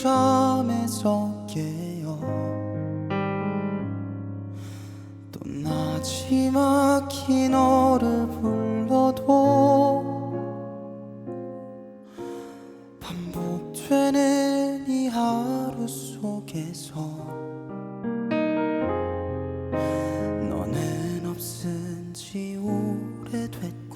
잠에서 깨어 또 나지막히 너를 불러도 반복되는 이 하루 속에서 너는 없은 지 오래됐구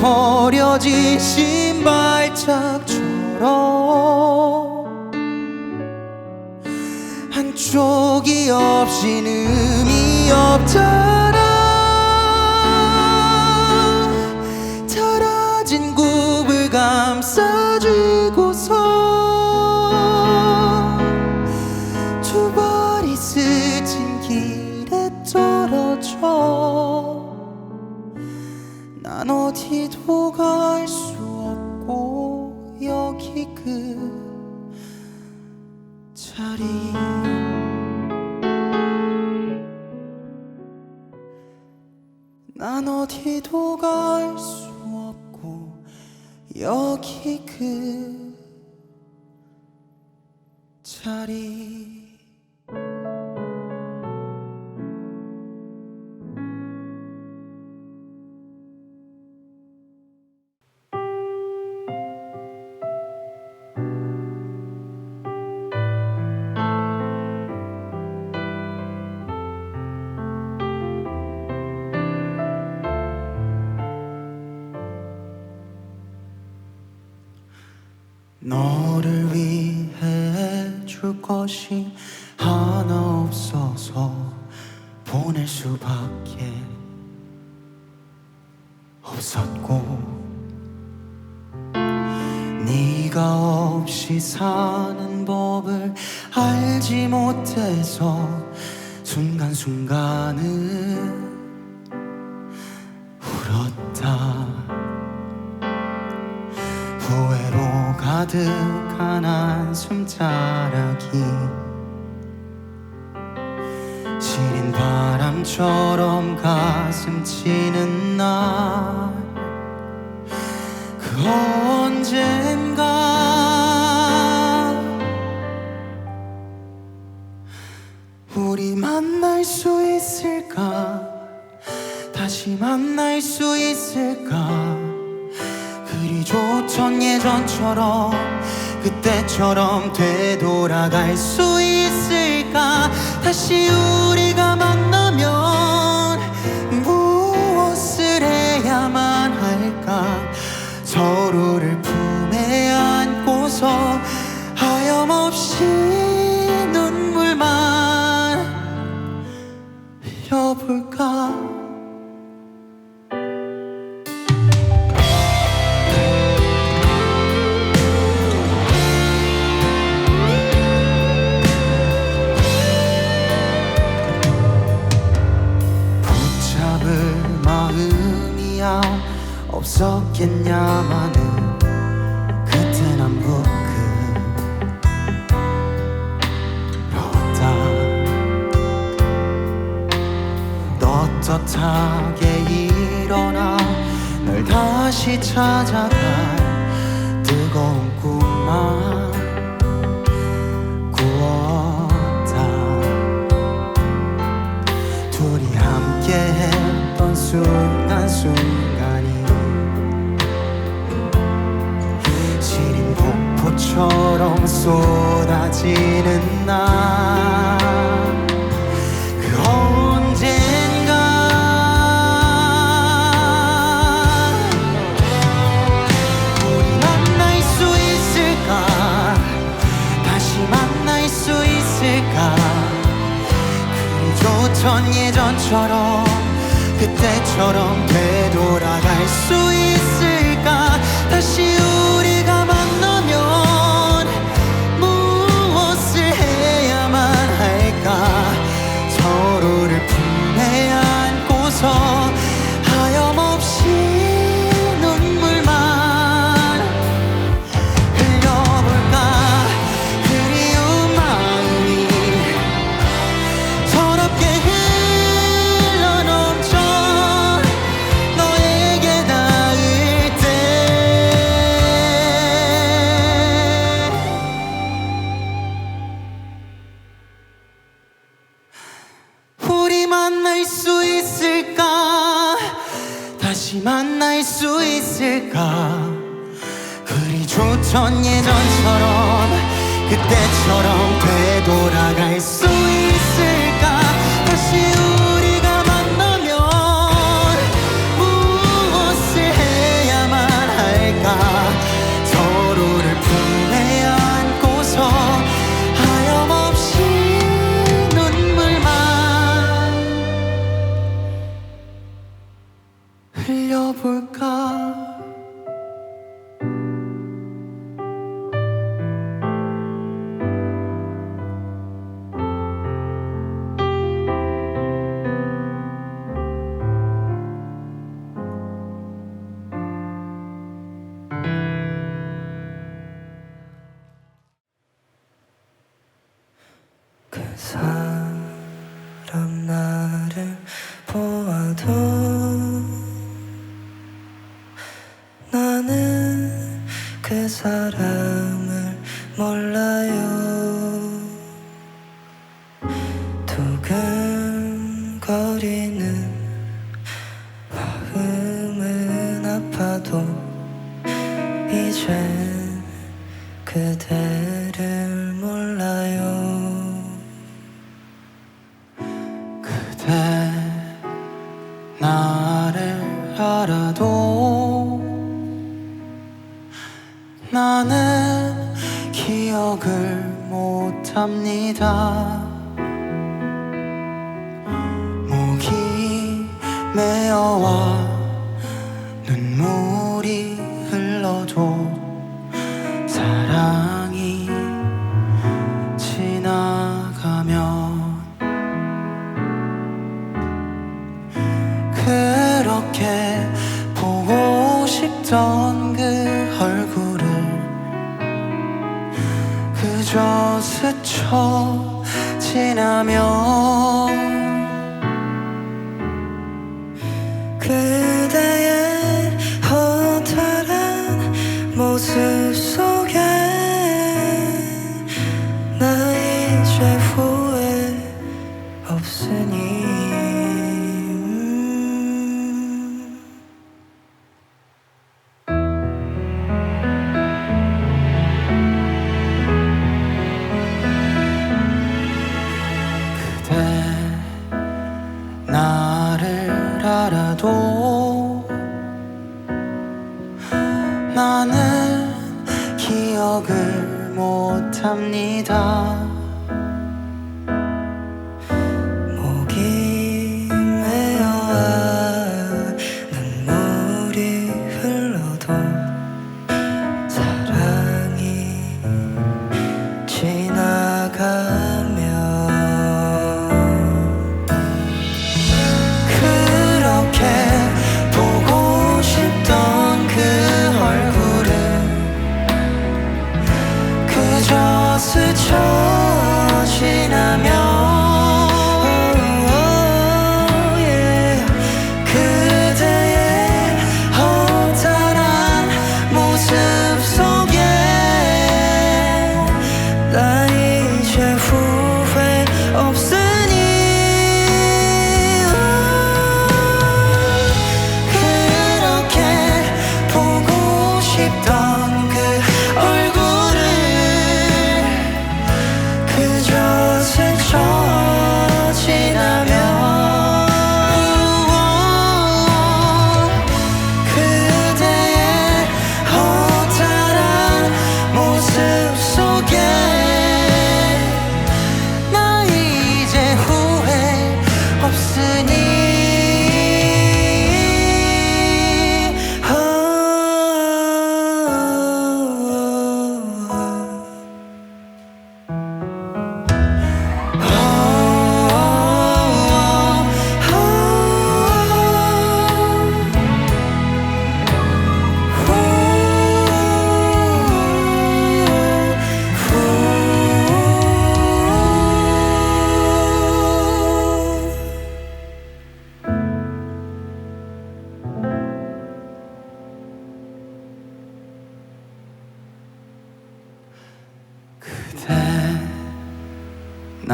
버려진 신발짝처럼 한쪽이 없인 의미 없잖아 난 어디도 갈 수 없고 여기 그 자리 너를 위해 줄 것이 하나 없어서 보낼 수밖에 없었고 네가 없이 사는 법을 알지 못해서 순간순간을 가득한 한숨 자락이 시린 바람처럼 가슴 치는 날. 그 언젠가 우리 만날 수 있을까? 다시 만날 수 있을까 좋던 예전처럼 그때처럼 되돌아갈 수 있을까? 다시 우 없었겠냐마는 그땐 한부끄 러다. 떳떳하게 일어나 널 다시 찾아갈 뜨거운 꿈만 꾸었다. 둘이 함께 했던 순간순간이 폭포처럼 쏟아지는 날그 언젠가 우리 만날 수 있을까? 다시 만날 수 있을까? 그리 좋던 예전처럼 그때처럼 되돌아갈 수 있을까? 다시 만날 수 있을까? 다시 만날 수 있을까? 그리 좋던 예전처럼 그때처럼 되돌아갈 수 그 사람을 몰라요 나는 기억을 못합니다. 목이 메어와 그저 스쳐 지나면 그대 왜 나를 알아도 나는 기억을 못합니다.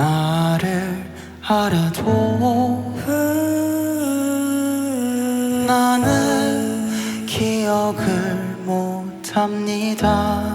나를 알아도 음, 나는 기억을 못합니다.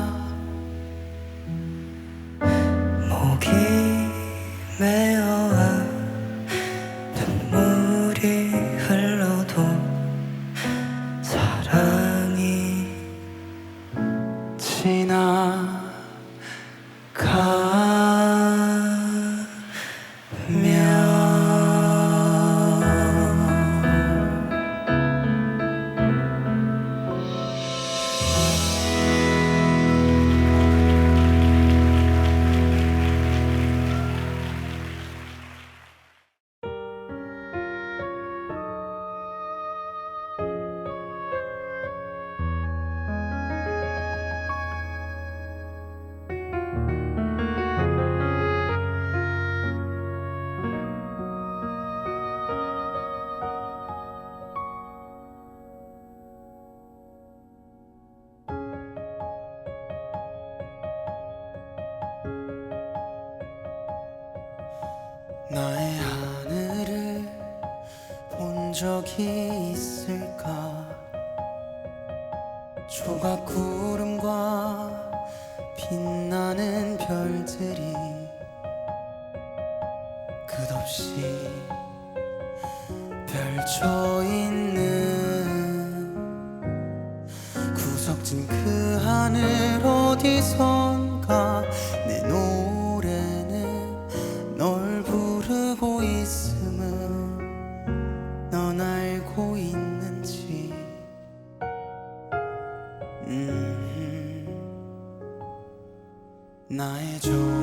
나의 하늘을 본 적이 있을까? 조각 구름과 빛나는 별들이 끝없이 펼쳐 있는 구석진 그 하늘 어디선가? joy.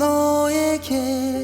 너에게